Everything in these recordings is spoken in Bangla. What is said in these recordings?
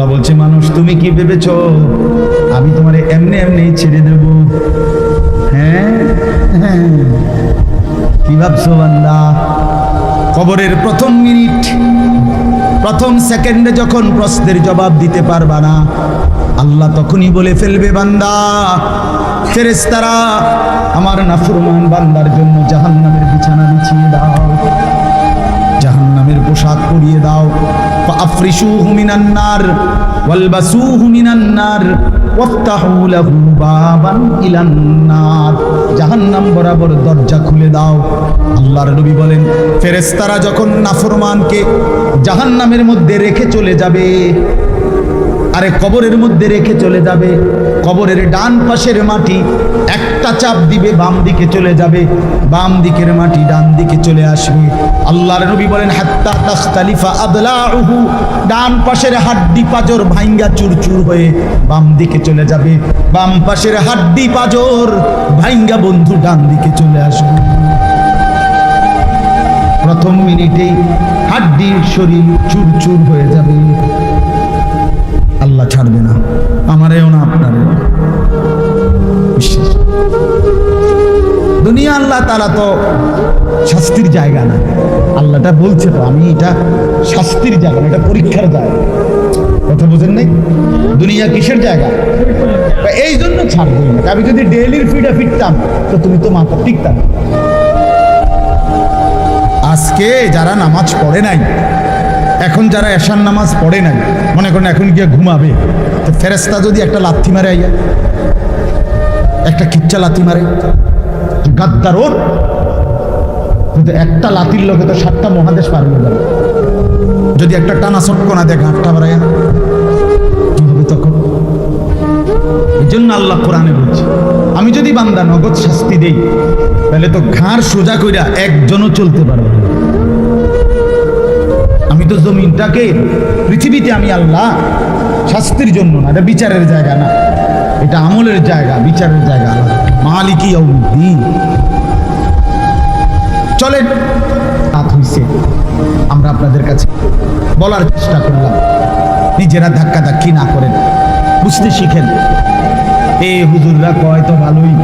আল্লাহ বলছে, মানুষ, তুমি কি ভেবেছ? আমি তোমারে এমনি এমনি ছেড়ে দেব। হ্যাঁ। কি ভাবছ বান্দা? কবরের প্রথম মিনিট, প্রথম সেকেন্ডে যখন প্রশ্নের জবাব দিতে পারবা না, আল্লাহ তখনই বলে ফেলবে, বান্দা ফেরেস্তারা আমার নাফরমান বান্দার জন্য জাহান্নামের বিছানা বিছিয়ে দাও, জাহান্নামের পোশাক পরিয়ে দাও। আফরিসুহু মিনান নার, ওয়ালবাসুহু মিনান নার, ওয়াফতাহু লাহু বাবান ইলান নার। জাহান্নাম বরাবর দরজা খুলে দাও। আল্লাহর নবী বলেন, ফেরেশতারা যখন নাফরমানকে জাহান্নামের মধ্যে রেখে চলে যাবে, আরে কবরের মধ্যে রেখে চলে যাবে, কবরের ডান পাশের মাটি একটা চাপ দিবে, বাম দিকে চলে যাবে, বাম দিকের মাটি ডান দিকে চলে আসবে। আল্লাহর নবী বলেন, হাত্তা তাখতালিফা আদলাউহু ডান পাশের হাড্ডি পাজর ভাঙ্গা চুরচুর হয়ে বাম দিকে চলে যাবে। বাম পাশের হাড্ডি পাজর ভাঙ্গা বন্ধু ডান দিকে চলে আসবে। প্রথম মিনিটেই হাড্ডির শরীর চুরচুর হয়ে যাবে। আল্লাহ ছাড়বে না। আমারেও না আপনারেও আল্লাহ তারা তো শাস্তির জায়গা না। আল্লাহটা বলছে তো, আমি এটা শাস্তির জায়গা না, এটা পরীক্ষার জায়গা। কথা বোঝেন নাই? দুনিয়া কিসের জায়গা? এই জন্য ছাড়বই না। আমি যদি ডেইলির ফিডে ফিরতাম, তো তুমি তো মাথা টিকতাম। আজকে যারা নামাজ পড়ে নাই, এখন যারা এশার নামাজ পড়ে নাই, মনে করেন এখন গিয়ে ঘুমাবে, তো ফেরেস্তা যদি একটা লাথি মারে আইয়া, একটা কিচ্চা লাথি মারে গাদ্দার ওর কিন্তু একটা লাতির লোকে তো সাতটা মহাদেশ পার হয়ে যাবে যদি একটা টানা চটকো না দেয় ঘাটটা বাড়াইয়া কি হবে তখন? এই জন্য আল্লাহ কোরআনে বলছে, আমি যদি বান্দা নগদ শাস্তি দেই, তাহলে তো ঘাড় সোজা কইরা একজনও চলতে পারবে আমি তো জমিনটাকে, পৃথিবীতে আমি আল্লাহ শাস্তির জন্য না, এটা বিচারের জায়গা না। এটা আমলের জায়গা, বিচারের জায়গা আলাদা। মালিকি দিন চলেন রাত হইছে আমরা আপনাদের কাছে বলার চেষ্টা করলাম। নিজেরা ধাক্কা ধাক্কি না করেন, বুঝতে শিখেন। এ হুজুররা কয় তো ভালোই,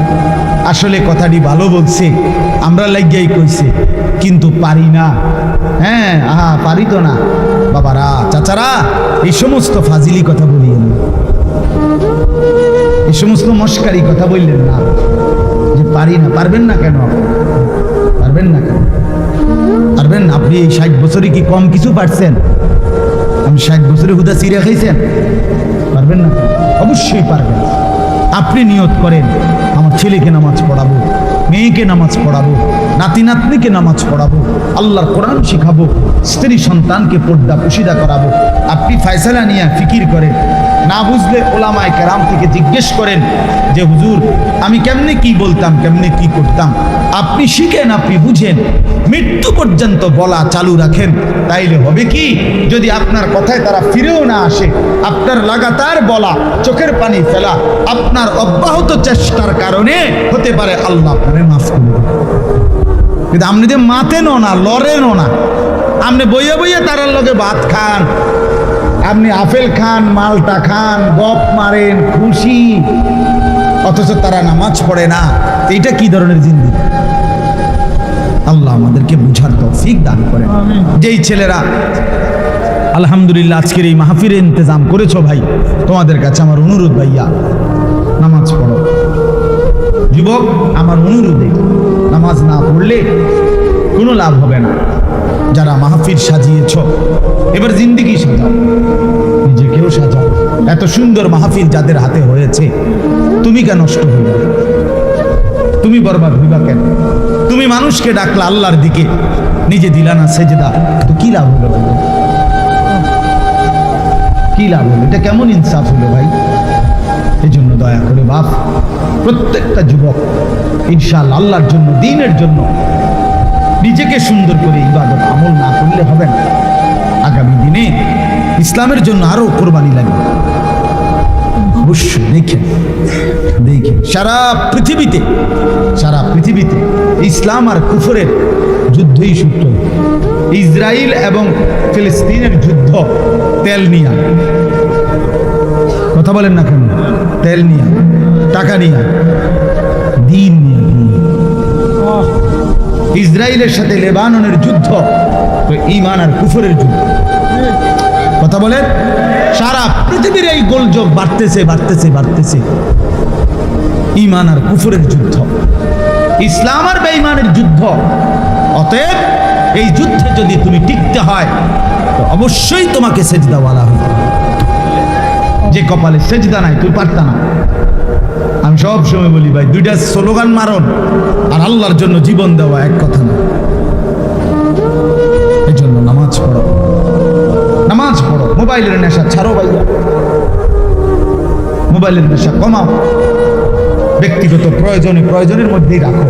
আসলে কথাটি ভালো বলছে, আমরা লাগিয়াই কইছে, কিন্তু পারি না। হ্যাঁ আহা, পারি তো না। বাবারা, চাচারা, এই সমস্ত ফাজিলি কথা বলিয়েন। এই সমস্ত মস্কারি কথা বললেন না। যে পারি না, পারবেন না কেন? পারবেন না কেন? পারবেন আপনি এই ষাট বছরে কি কম কিছু পারছেন? আপনি ষাট বছরে হুদা চিড়ে খাইছেন? পারবেন না অবশ্যই পারবেন। আপনি নিয়ত করেন, আমার ছেলেকে নামাজ পড়াবো, মেয়েকে নামাজ পড়াবো, নাতি নাতনিকে নামাজ পড়াবো, আল্লাহর কোরআন শিখাবো, স্ত্রী সন্তানকে পর্দা পুশিদা করাবো। আপনি ফায়সালা নিয়ে ফিকির করেন না বুঝলে ওলামায় কেরাম থেকে জিজ্ঞেস করেন যে, হুজুর, আমি কেমনে কি বলতাম, কেমনে কি করতাম? আপনি শিখেন, আপনি বুঝেন। মৃত্যু পর্যন্ত বলা চালু রাখেন। তাইলে হবে কি? যদি আপনার কথায় তারা ফিরেও না আসে, আপনার লাগাতার বলা, চোখের পানি ফেলা, আপনার অব্যাহত চেষ্টার কারণে হতে পারে আল্লাহ আপনারে মাফ করবে কিন্তু আপনি যে মাতেনও না লড়েনও না, আপনি বইয়ে বইয়ে তারার লগে ভাত খান আপনি আপেল খান মালটা খান গপ মারেন খুশি। অথচ তারা নামাজ পড়ে না। এটা কি ধরনের জিন্দি? আল্লাহ আমাদেরকে বুঝার তৌফিক দান করেন। যেই ছেলেরা আলহামদুলিল্লাহ আজকের এই মাহফিরে ইন্তজাম করেছ ভাই তোমাদের কাছে আমার অনুরোধ ভাইয়া নামাজ পড়ো। যুবক আমার অনুরোধে নামাজ না পড়লে কোনো লাভ হবে না। যারা মাহফিল সাজিয়েছ, এবার জিন্দিগি সাজাও, নিজেকেও সাজাও। এত সুন্দর মাহফিল যাদের হাতে হয়েছে, তুমি কেন নষ্ট যাবে তুমি বরবাদ হইবা কেন? তুমি মানুষকে ডাকলা আল্লাহর দিকে, নিজে দিলা না সেজদা, তো কি লাভ হলো কি লাভ হলো? এটা কেমন ইনসাফ হলো ভাই? এই জন্য দয়া করে বাপ প্রত্যেকটা যুবক ইনশাল আল্লাহর জন্য, দিনের জন্য নিজেকে সুন্দর করে ইবাদত আমল না করলে হবে না। আগামী দিনে ইসলামের জন্য আরও কোরবানি লাগবে। অবশ্যই দেখেন দেখেন, সারা পৃথিবীতে সারা পৃথিবীতে ইসলাম আর কুফরের যুদ্ধই সূত্র ইসরায়েল এবং ফিলিস্তিনের যুদ্ধ তেল নিয়া। কথা বলেন না কেন? তেল নিয়ে, টাকা নিয়ে, দিন নিয়ে। ইসরায়েলের সাথে লেবাননের যুদ্ধ। ইমান আর কুফরের যুদ্ধ। কথা বলেন? সারা পৃথিবীর এই গোলযোগ বাড়তেছে বাড়তেছে বাড়তেছে। ইমান আর কুফরের যুদ্ধ। ইসলাম আর বেঈমানের যুদ্ধ। অতএব এই যুদ্ধে যদি তুমি টিকতে হয়, তো অবশ্যই তোমাকে সেজদাওয়ালা হবে। যে কপালে সেজদা নাই তুই পারতা না। আমি সব সময় বলি, ভাই, দুইটা স্লোগান মারণ আর আল্লাহর জন্য জীবন দেওয়া এক কথা না। এই জন্য নামাজ পড়ো। নামাজ পড়ো। মোবাইলের নেশা ছাড়ো ভাইয়া। মোবাইলের নেশা কমাও। ব্যক্তিগত প্রয়োজনে প্রয়োজনের মধ্যেই রাখো।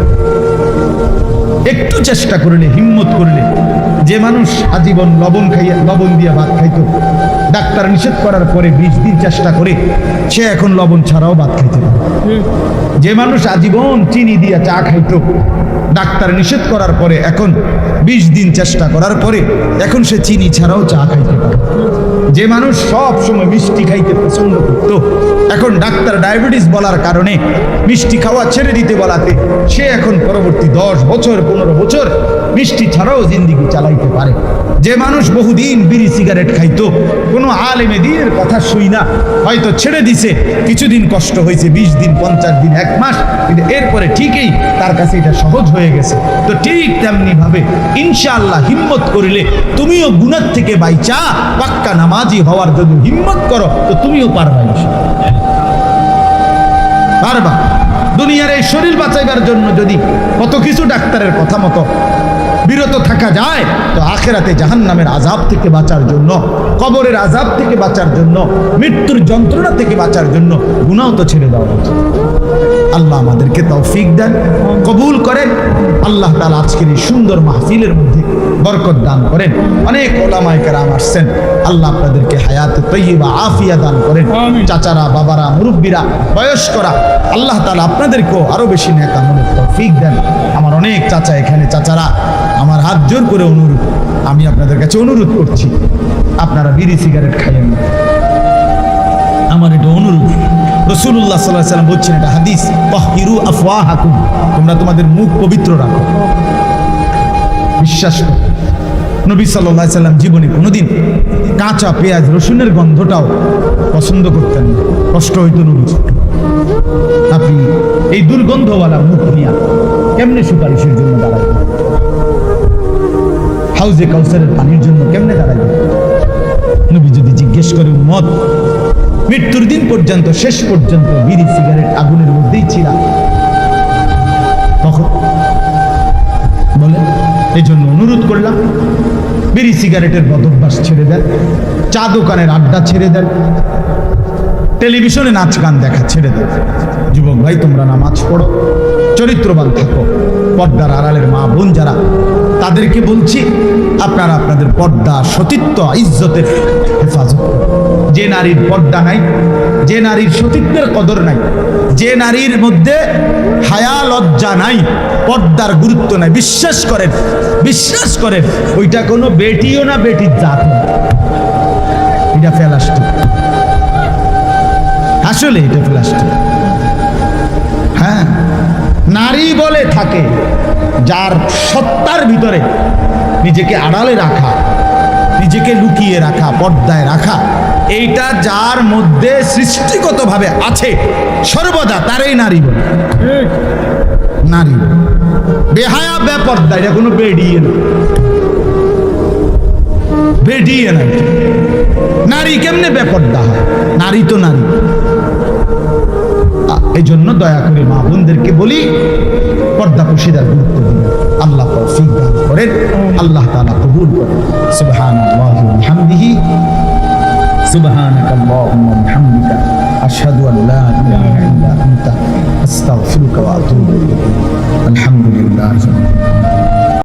একটু চেষ্টা করলে, হিম্মত করলে যে মানুষ আজীবন লবণ খাইয়া, লবণ দিয়া ভাত খাইতো ডাক্তার নিষেধ করার পরে বিশ দিন চেষ্টা করে সে এখন লবণ ছাড়াও ভাত খাইতে পারে। যে মানুষ আজীবন চিনি দিয়া চা খাইতো ডাক্তার নিষেধ করার পরে, এখন বিশ দিন চেষ্টা করার পরে, এখন সে চিনি ছাড়াও চা খাইতে পারে। যে মানুষ সব সময় মিষ্টি খাইতে পছন্দ করত, এখন ডাক্তার ডায়াবেটিস বলার কারণে মিষ্টি খাওয়া ছেড়ে দিতে বলাতে সে এখন পরবর্তী দশ বছর, পনেরো বছর মিষ্টি ছাড়াও জিন্দিগি চালাইতে পারে। যে মানুষ বহুদিন বিড়ি সিগারেট খাইতো, কোনো আলেমে দিনের কথা শুই না, হয়তো ছেড়ে দিছে, কিছুদিন কষ্ট হয়েছে, বিশ দিন, পঞ্চাশ দিন, এক মাস, কিন্তু এরপরে ঠিকই তার কাছে এটা সহজ হয়ে গেছে তো ঠিক তেমনি ভাবে ইনশাআল্লাহ হিম্মত করিলে তুমিও গুণার থেকে বাইচা, পাক্কা নামাজি হওয়ার জন্য হিম্মত করো, তো তুমিও পারবা। পারবা দুনিয়ার এই শরীর বাঁচাইবার জন্য যদি কত কিছু ডাক্তারের কথা মতো বিরত থাকা যায় তো আখেরাতে জাহান নামের আজাব থেকে বাঁচার জন্য কবরের আজাব থেকে বাঁচার জন্য মৃত্যুর যন্ত্রণা থেকে বাঁচার জন্য গুণাও তো ছেড়ে দেওয়া উচিত। আল্লাহ আমাদেরকে তৌফিক দেন কবুল করেন আল্লাহ তালা আজকের এই সুন্দর মাহফিলের মধ্যে বরকত দান করেন। অনেক ওলামায় কেরাম আসছেন আল্লাহ আপনাদেরকে হায়াতে তৈবা আফিয়া দান করেন। চাচারা বাবারা মুরব্বীরা বয়স্করা আল্লাহ তালা আপনাদেরকেও আরও বেশি নেতা মনে তৌফিক দেন। আমার অনেক চাচা এখানে চাচারা আমার হাত জোর করে অনুরোধ, আমি আপনাদের কাছে অনুরোধ করছি, আপনারা বিড়ি সিগারেট খাইয়েন আমার এটা অনুরোধ। রসুল্লাহ সাল্লাহ সাল্লাম বলছেন এটা হাদিস তহিরু আফওয়া হাকুম তোমরা তোমাদের মুখ পবিত্র রাখো। বিশ্বাস করো। নবী সাল্লাহ সাল্লাম জীবনে কোনোদিন কাঁচা পেঁয়াজ, রসুনের গন্ধটাও পছন্দ করতেন না। কষ্ট হইতো নবী আপনি এই দুর্গন্ধওয়ালা মুখ নিয়ে কেমনে সুপারিশের জন্য দাঁড়াবেন? হাউজে কাউসারের পানির জন্য কেমনে দাঁড়াবেন নবী যদি জিজ্ঞেস করে মত মৃত্যুর দিন পর্যন্ত, শেষ পর্যন্ত বিড়ি, সিগারেট আগুনের মধ্যেই ছিল? তখন বলে এই জন্য অনুরোধ করলাম, বিড়ি, সিগারেটের বদভ্যাস ছেড়ে দেন, চা দোকানের আড্ডা ছেড়ে দেন, টেলিভিশনে নাচ গান দেখা ছেড়ে দেন। যুবক ভাই, তোমরা নামাজ পড়ো, চরিত্রবান থাকো, পর্দার আড়ালের মা বোন যারা তাদেরকে বলছি, আপনারা আপনাদের পর্দা, সতীত্ব, ইজ্জতের হেফাজত যে নারীর পর্দা নাই, যে নারীর সতীত্বের কদর নাই, যে নারীর মধ্যে হায়া, লজ্জা নাই, পর্দার গুরুত্ব নাই, বিশ্বাস করেন বিশ্বাস করেন, ওইটা কোনো বেটিও না, বেটির জাত এটা ফেলাস্টিক আসলে এটা প্লাস্টিক হ্যাঁ নারী বলে থাকে। যার সত্তার ভিতরে নিজেকে আড়ালে রাখা, নিজেকে লুকিয়ে রাখা, পর্দায় রাখা, এইটা যার মধ্যে সৃষ্টিগতভাবে আছে, সর্বদা তারই নারী নারী বেহায়া বেপর্দা এটা কোনো বেডিয়ে না। বেডিয়ে না নারী কেমনে বেপর্দা হয়? নারী তো নারী। এই জন্য দয়া করে মা বোনদেরকে বলি পর্দা পুশিদার গুরুত্ব দিবেন আল্লাহ তৌফিক দান করেন আল্লাহ তাআলা কবুল করেন সুবহানাল্লাহি ওয়া বিহামদিহি সুবহানাকাল্লাহুম্মা ওয়া বিহামদিকা আশহাদু আন লা ইলাহা ইল্লা আনতা আস্তাগফিরুকা ওয়া আতুবু ইলাইক আলহামদুলিল্লাহি রাব্বিল আলামিন